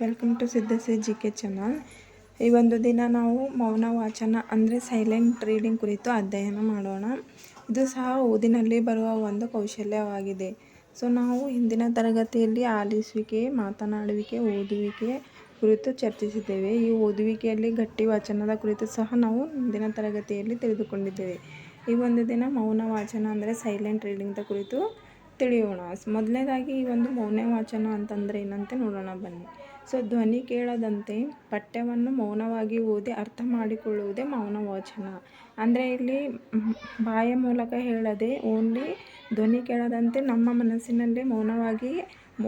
Welcome to ಸಿದ್ದಸೆ G K channel ಈ ಒಂದು ದಿನ ನಾವು ಮೌನ ವಾಚನ ಅಂದರೆ ಸೈಲೆಂಟ್ ರೀಡಿಂಗ್ ಕುರಿತು ಅಧ್ಯಯನ ಮಾಡೋಣ. ಇದು ಸಹ ಓದಿನಲ್ಲಿ ಬರುವ ಒಂದು ಕೌಶಲ್ಯವಾಗಿದೆ. ಸೊ ನಾವು ಹಿಂದಿನ ತರಗತಿಯಲ್ಲಿ ಆಲಿಸುವಿಕೆ, ಮಾತನಾಡುವಿಕೆ, ಓದುವಿಕೆ ಕುರಿತು ಚರ್ಚಿಸಿದ್ದೇವೆ. ಈ ಓದುವಿಕೆಯಲ್ಲಿ ಗಟ್ಟಿ ವಾಚನದ ಕುರಿತು ಸಹ ನಾವು ಹಿಂದಿನ ತರಗತಿಯಲ್ಲಿ ತಿಳಿದುಕೊಂಡಿದ್ದೇವೆ. ಈ ಒಂದು ದಿನ ಮೌನ ವಾಚನ ಅಂದರೆ ಸೈಲೆಂಟ್ ರೀಡಿಂಗ್ದ ಕುರಿತು ತಿಳಿಯೋಣ. ಮೊದಲನೇದಾಗಿ ಈ ಒಂದು ಮೌನ ವಾಚನ ಅಂತಂದರೆ ಏನಂತ ನೋಡೋಣ ಬನ್ನಿ. ಸೊ ಧ್ವನಿ ಕೇಳದಂತೆ ಪಠ್ಯವನ್ನು ಮೌನವಾಗಿ ಓದಿ ಅರ್ಥ ಮಾಡಿಕೊಳ್ಳುವುದೇ ಮೌನ ವಾಚನ ಅಂದರೆ ಇಲ್ಲಿ ಬಾಯ ಮೂಲಕ ಹೇಳದೆ ಓನ್ಲಿ ಧ್ವನಿ ಕೇಳದಂತೆ ನಮ್ಮ ಮನಸ್ಸಿನಲ್ಲೇ ಮೌನವಾಗಿ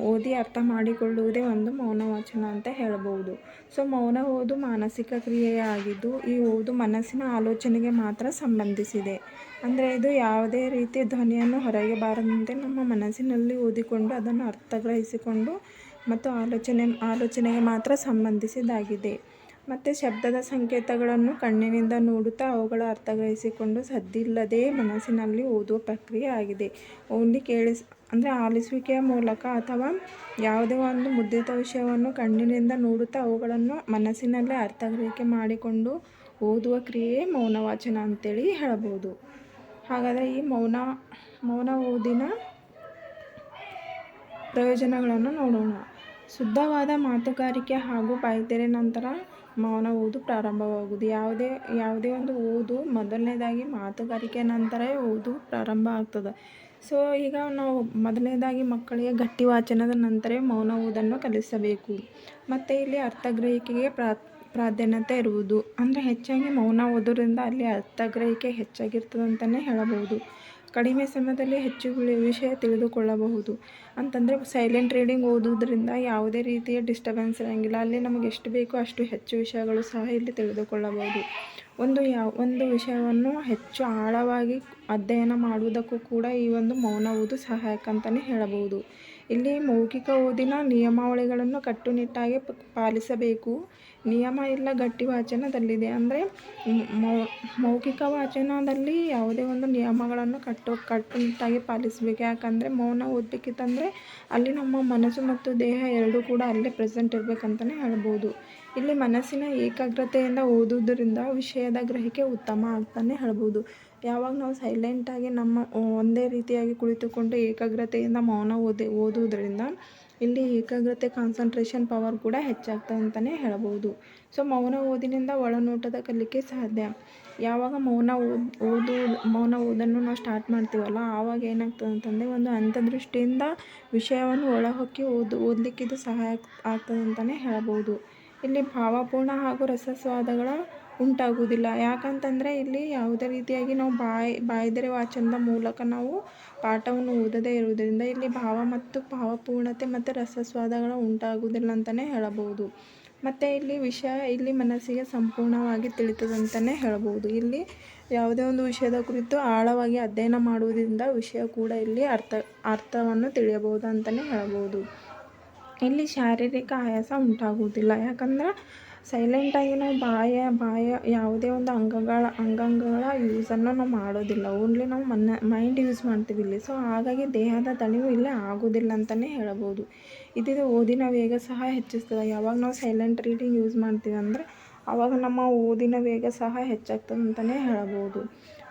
ಓದಿ ಅರ್ಥ ಮಾಡಿಕೊಳ್ಳುವುದೇ ಒಂದು ಮೌನ ವಾಚನ ಅಂತ ಹೇಳಬಹುದು. ಸೊ, ಮೌನ ಓದು ಮಾನಸಿಕ ಕ್ರಿಯೆಯಾಗಿದ್ದು ಈ ಓದು ಮನಸ್ಸಿನ ಆಲೋಚನೆಗೆ ಮಾತ್ರ ಸಂಬಂಧಿಸಿದೆ. ಅಂದರೆ ಇದು ಯಾವುದೇ ರೀತಿ ಧ್ವನಿಯನ್ನು ಹೊರಗೆ ಬಾರದಂತೆ ನಮ್ಮ ಮನಸ್ಸಿನಲ್ಲಿ ಓದಿಕೊಂಡು ಅದನ್ನು ಅರ್ಥಗ್ರಹಿಸಿಕೊಂಡು ಮತ್ತು ಆಲೋಚನೆ, ಆಲೋಚನೆಗೆ ಮಾತ್ರ ಸಂಬಂಧಿಸಿದಾಗಿದೆ. ಮತ್ತು ಶಬ್ದದ ಸಂಕೇತಗಳನ್ನು ಕಣ್ಣಿನಿಂದ ನೋಡುತ್ತಾ ಅವುಗಳ ಅರ್ಥಗ್ರಹಿಸಿಕೊಂಡು ಸದ್ದಿಲ್ಲದೆ ಮನಸ್ಸಿನಲ್ಲಿ ಓದುವ ಪ್ರಕ್ರಿಯೆ ಆಗಿದೆ. ಓನ್ಲಿ ಕೇಳಿಸ್ ಅಂದರೆ ಆಲಿಸುವಿಕೆಯ ಮೂಲಕ ಅಥವಾ ಯಾವುದೇ ಒಂದು ಮುದ್ರಿತ ವಿಷಯವನ್ನು ಕಣ್ಣಿನಿಂದ ನೋಡುತ್ತಾ ಅವುಗಳನ್ನು ಮನಸ್ಸಿನಲ್ಲೇ ಅರ್ಥಗ್ರಹಿಕೆ ಮಾಡಿಕೊಂಡು ಓದುವ ಕ್ರಿಯೆ ಮೌನವಾಚನ ಅಂತೇಳಿ ಹೇಳಬಹುದು. ಹಾಗಾದರೆ ಈ ಮೌನ ಮೌನ ಓದಿನ ಪ್ರಯೋಜನಗಳನ್ನು ನೋಡೋಣ. ಶುದ್ಧವಾದ ಮಾತುಗಾರಿಕೆ ಹಾಗೂ ಬಾಯ್ದೆರೆ ನಂತರ ಮೌನ ಓದು ಪ್ರಾರಂಭವಾಗುವುದು. ಯಾವುದೇ ಯಾವುದೇ ಒಂದು ಓದು ಮೊದಲನೇದಾಗಿ ಮಾತುಗಾರಿಕೆ ನಂತರ ಓದು ಪ್ರಾರಂಭ ಆಗ್ತದೆ. ಸೊ, ಈಗ ನಾವು ಮೊದಲನೇದಾಗಿ ಮಕ್ಕಳಿಗೆ ಗಟ್ಟಿ ವಾಚನದ ನಂತರ ಮೌನ ಓದನ್ನು ಕಲಿಸಬೇಕು. ಮತ್ತು ಇಲ್ಲಿ ಅರ್ಥಗ್ರಹಿಕೆಗೆ ಪ್ರಾ, ಪ್ರಾಧಾನ್ಯತೆ ಇರುವುದು. ಅಂದರೆ ಹೆಚ್ಚಾಗಿ ಮೌನ ಓದೋದ್ರಿಂದ ಅಲ್ಲಿ ಅರ್ಥಗ್ರಹಿಕೆ ಹೆಚ್ಚಾಗಿರ್ತದೆ ಅಂತಲೇ ಹೇಳಬಹುದು. ಕಡಿಮೆ ಸಮಯದಲ್ಲಿ ಹೆಚ್ಚು ವಿಷಯ ತಿಳಿದುಕೊಳ್ಳಬಹುದು. ಅಂತಂದರೆ ಸೈಲೆಂಟ್ ರೀಡಿಂಗ್ ಓದೋದ್ರಿಂದ ಯಾವುದೇ ರೀತಿಯ ಡಿಸ್ಟರ್ಬೆನ್ಸ್ ಇರೋಂಗಿಲ್ಲ. ಅಲ್ಲಿ ನಮಗೆ ಎಷ್ಟು ಬೇಕೋ ಅಷ್ಟು ಹೆಚ್ಚು ವಿಷಯಗಳು ಸಹ ಇಲ್ಲಿ ತಿಳಿದುಕೊಳ್ಳಬಹುದು. ಒಂದು ಯಾವ, ಒಂದು ವಿಷಯವನ್ನು ಹೆಚ್ಚು ಆಳವಾಗಿ ಅಧ್ಯಯನ ಮಾಡುವುದಕ್ಕೂ ಕೂಡ ಈ ಒಂದು ಮೌನ ಓದು ಸಹಾಯಕ ಅಂತಲೇ ಹೇಳಬಹುದು. ಇಲ್ಲಿ ಮೌಖಿಕ ಓದಿನ ನಿಯಮಾವಳಿಗಳನ್ನು ಕಟ್ಟುನಿಟ್ಟಾಗಿ ಪಾಲಿಸಬೇಕು. ನಿಯಮ ಇಲ್ಲ, ಗಟ್ಟಿ ವಾಚನದಲ್ಲಿದೆ. ಅಂದರೆ ಮೌಖಿಕ ವಾಚನದಲ್ಲಿ ಯಾವುದೇ ಒಂದು ನಿಯಮಗಳನ್ನು ಕಟ್ಟು, ಕಟ್ಟುನಿಟ್ಟಾಗಿ ಪಾಲಿಸಬೇಕು. ಯಾಕಂದರೆ ಮೌನ ಓದಬೇಕಿತ್ತಂದರೆ ಅಲ್ಲಿ ನಮ್ಮ ಮನಸ್ಸು ಮತ್ತು ದೇಹ ಎರಡೂ ಕೂಡ ಅಲ್ಲೇ ಪ್ರೆಸೆಂಟ್ ಇರಬೇಕಂತಲೇ ಹೇಳ್ಬೋದು. ಇಲ್ಲಿ ಮನಸ್ಸಿನ ಏಕಾಗ್ರತೆಯಿಂದ ಓದುವುದರಿಂದ ವಿಷಯದ ಗ್ರಹಿಕೆ ಉತ್ತಮ ಅಂತಲೇ ಹೇಳ್ಬೋದು. ಯಾವಾಗ ನಾವು ಸೈಲೆಂಟಾಗಿ ನಮ್ಮ ಒಂದೇ ರೀತಿಯಾಗಿ ಕುಳಿತುಕೊಂಡು ಏಕಾಗ್ರತೆಯಿಂದ ಮೌನ ಓದಿ, ಓದುವುದರಿಂದ ಇಲ್ಲಿ ಏಕಾಗ್ರತೆ ಕಾನ್ಸಂಟ್ರೇಷನ್ ಪವರ್ ಕೂಡ ಹೆಚ್ಚಾಗ್ತದೆ ಅಂತಲೇ ಹೇಳಬಹುದು ಸೊ ಮೌನ ಓದಿನಿಂದ ಒಳನೋಟದ ಕಲಿಕೆ ಸಾಧ್ಯ. ಯಾವಾಗ ಮೌನ ಓದ್, ಓದು, ಮೌನ ಓದನ್ನು ನಾವು ಸ್ಟಾರ್ಟ್ ಮಾಡ್ತೀವಲ್ಲ, ಆವಾಗ ಏನಾಗ್ತದೆ ಅಂತಂದರೆ ಒಂದು ಅಂತದೃಷ್ಟಿಯಿಂದ ವಿಷಯವನ್ನು ಒಳಹೊಕ್ಕಿ ಓದು ಓದಲಿಕ್ಕೆ ಇದು ಸಹಾಯ ಆಗ್ತದೆ ಅಂತಲೇ ಹೇಳಬಹುದು ಇಲ್ಲಿ ಭಾವಪೂರ್ಣ ಹಾಗೂ ರಸಸ್ವಾದಗಳ ಉಂಟಾಗುವುದಿಲ್ಲ. ಯಾಕಂತಂದರೆ ಇಲ್ಲಿ ಯಾವುದೇ ರೀತಿಯಾಗಿ ನಾವು ಬಾಯಿ, ಬಾಯ್ದೆರೆ ವಾಚನದ ಮೂಲಕ ನಾವು ಪಾಠವನ್ನು ಓದದೇ ಇರುವುದರಿಂದ ಇಲ್ಲಿ ಭಾವ ಮತ್ತು ಭಾವಪೂರ್ಣತೆ ಮತ್ತು ರಸಸ್ವಾದಗಳು ಉಂಟಾಗುವುದಿಲ್ಲ ಅಂತಲೇ ಹೇಳಬಹುದು. ಮತ್ತು ಇಲ್ಲಿ ವಿಷಯ ಇಲ್ಲಿ ಮನಸ್ಸಿಗೆ ಸಂಪೂರ್ಣವಾಗಿ ತಿಳಿತದಂತಲೇ ಹೇಳಬಹುದು. ಇಲ್ಲಿ ಯಾವುದೇ ಒಂದು ವಿಷಯದ ಕುರಿತು ಆಳವಾಗಿ ಅಧ್ಯಯನ ಮಾಡುವುದರಿಂದ ವಿಷಯ ಕೂಡ ಇಲ್ಲಿ ಅರ್ಥ, ಅರ್ಥವನ್ನು ತಿಳಿಯಬಹುದು ಅಂತಲೇ ಹೇಳಬಹುದು. ಇಲ್ಲಿ ಶಾರೀರಿಕ ಆಯಾಸ ಉಂಟಾಗುವುದಿಲ್ಲ. ಯಾಕಂದ್ರೆ ಸೈಲೆಂಟಾಗಿ ನಾವು ಬಾಯ ಬಾಯ ಯಾವುದೇ ಒಂದು ಅಂಗಗಳ ಅಂಗಾಂಗಗಳ ಯೂಸನ್ನು ನಾವು ಮಾಡೋದಿಲ್ಲ. ಓನ್ಲಿ ನಾವು ಮನ್ನ ಮೈಂಡ್ ಯೂಸ್ ಮಾಡ್ತೀವಿ ಇಲ್ಲಿ. ಸೊ ಹಾಗಾಗಿ ದೇಹದ ತಣಿವು ಇಲ್ಲಿ ಆಗೋದಿಲ್ಲ ಅಂತಲೇ ಹೇಳಬಹುದು ಇದಿದು ಓದಿನ ವೇಗ ಸಹ ಹೆಚ್ಚಿಸ್ತದೆ? ಯಾವಾಗ ನಾವು ಸೈಲೆಂಟ್ ರೀಡಿಂಗ್ ಯೂಸ್ ಮಾಡ್ತೀವಿ ಅಂದರೆ ಆವಾಗ ನಮ್ಮ ಓದಿನ ವೇಗ ಸಹ ಹೆಚ್ಚಾಗ್ತದೆ ಅಂತಲೇ ಹೇಳಬಹುದು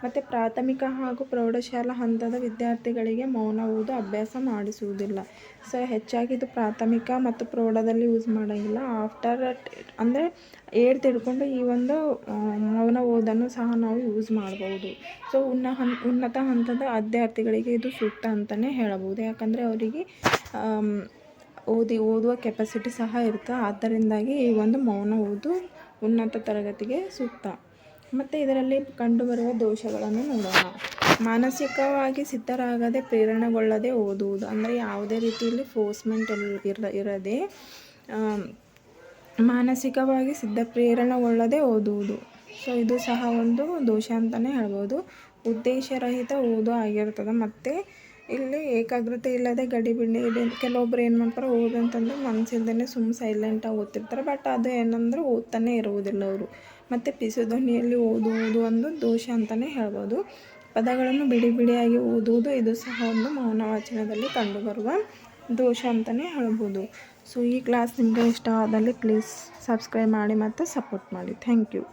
ಮತ್ತು ಪ್ರಾಥಮಿಕ ಹಾಗೂ ಪ್ರೌಢಶಾಲಾ ಹಂತದ ವಿದ್ಯಾರ್ಥಿಗಳಿಗೆ ಮೌನ ಓದು ಅಭ್ಯಾಸ ಮಾಡಿಸುವುದಿಲ್ಲ. ಸೊ ಹೆಚ್ಚಾಗಿ ಇದು ಪ್ರಾಥಮಿಕ ಮತ್ತು ಪ್ರೌಢದಲ್ಲಿ ಯೂಸ್ ಮಾಡೋಂಗಿಲ್ಲ. ಆಫ್ಟರ್ ಅಂದರೆ ಏಡ್ ತಿಳ್ಕೊಂಡು ಈ ಒಂದು ಮೌನ ಓದನ್ನು ಸಹ ನಾವು ಯೂಸ್ ಮಾಡ್ಬೋದು ಸೊ ಉನ್ನ ಹನ್, ಉನ್ನತ ಹಂತದ ವಿದ್ಯಾರ್ಥಿಗಳಿಗೆ ಇದು ಸೂಕ್ತ ಅಂತಲೇ ಹೇಳಬಹುದು. ಯಾಕಂದರೆ ಅವರಿಗೆ ಓದಿ, ಓದುವ ಕೆಪಾಸಿಟಿ ಸಹ ಇರುತ್ತೆ. ಆದ್ದರಿಂದಾಗಿ ಈ ಒಂದು ಮೌನ ಓದು ಉನ್ನತ ತರಗತಿಗೆ ಸೂಕ್ತ. ಮತ್ತು ಇದರಲ್ಲಿ ಕಂಡುಬರುವ ದೋಷಗಳನ್ನು ನೋಡೋಣ. ಮಾನಸಿಕವಾಗಿ ಸಿದ್ಧರಾಗದೆ ಪ್ರೇರಣೆಗೊಳ್ಳದೆ ಓದುವುದು ಅಂದರೆ ಯಾವುದೇ ರೀತಿಯಲ್ಲಿ ಫೋರ್ಸ್ಮೆಂಟ್ ಇರ, ಇರದೆ ಮಾನಸಿಕವಾಗಿ ಸಿದ್ಧ ಪ್ರೇರಣೆಗೊಳ್ಳದೆ ಓದುವುದು. ಸೊ ಇದು ಸಹ ಒಂದು ದೋಷ ಅಂತಲೇ ಹೇಳ್ಬೋದು. ಉದ್ದೇಶರಹಿತ ಓದು ಆಗಿರ್ತದೆ. ಮತ್ತು ಇಲ್ಲಿ ಏಕಾಗ್ರತೆ ಇಲ್ಲದೆ ಗಡಿಬಿಡಿ ಕೆಲವೊಬ್ರು ಏನು ಮಾಡ್ತಾರೆ, ಓದಂತಂದ್ರೆ ಮನಸ್ಸಿಲ್ದೇ ಸುಮ್ಮ ಸೈಲೆಂಟಾಗಿ ಓದ್ತಿರ್ತಾರೆ. ಬಟ್ ಅದು ಏನಂದ್ರೆ ಓದ್ತಾನೆ ಇರುವುದಿಲ್ಲ ಅವರು. ಮತ್ತು ಪಿಸು ಧ್ವನಿಯಲ್ಲಿ ಓದುವುದು ಒಂದು ದೋಷ ಅಂತಲೇ ಹೇಳ್ಬೋದು. ಪದಗಳನ್ನು ಬಿಡಿ ಬಿಡಿಯಾಗಿ ಓದುವುದು ಇದು ಸಹ ಒಂದು ಮೌನ ವಾಚನದಲ್ಲಿ ಕಂಡುಬರುವ ದೋಷ ಅಂತಲೇ ಹೇಳ್ಬೋದು. ಸೊ ಈ ಕ್ಲಾಸ್ ನಿಮಗೆ ಇಷ್ಟ ಆದಲ್ಲಿ ಪ್ಲೀಸ್ ಸಬ್ಸ್ಕ್ರೈಬ್ ಮಾಡಿ ಮತ್ತು ಸಪೋರ್ಟ್ ಮಾಡಿ. Thank you